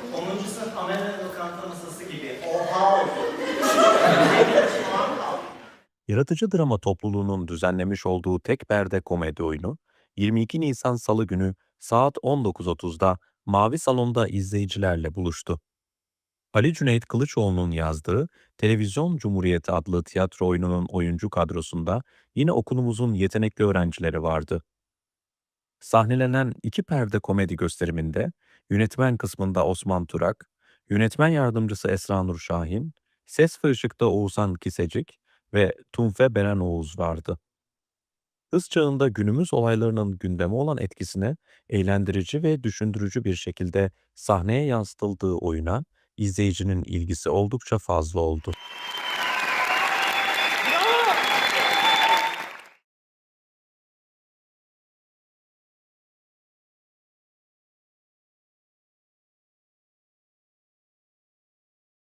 10. sınıf Amerikan lokanta masası gibi. Oha. Yaratıcı Drama Topluluğu'nun düzenlemiş olduğu Tek Perde komedi oyunu 22 Nisan Salı günü saat 19.30'da Mavi Salon'da izleyicilerle buluştu. Ali Cüneyt Kılıçoğlu'nun yazdığı Televizyon Cumhuriyeti adlı tiyatro oyununun oyuncu kadrosunda yine okulumuzun yetenekli öğrencileri vardı. Sahnelenen iki perde komedi gösteriminde Yönetmen kısmında Osman Turak, yönetmen yardımcısı Esra Nur Şahin, ses ve ışıkta Oğuzhan Kisecik ve Tunfe Beren Oğuz vardı. Hız çağında günümüz olaylarının gündeme olan etkisini eğlendirici ve düşündürücü bir şekilde sahneye yansıtıldığı oyuna izleyicinin ilgisi oldukça fazla oldu.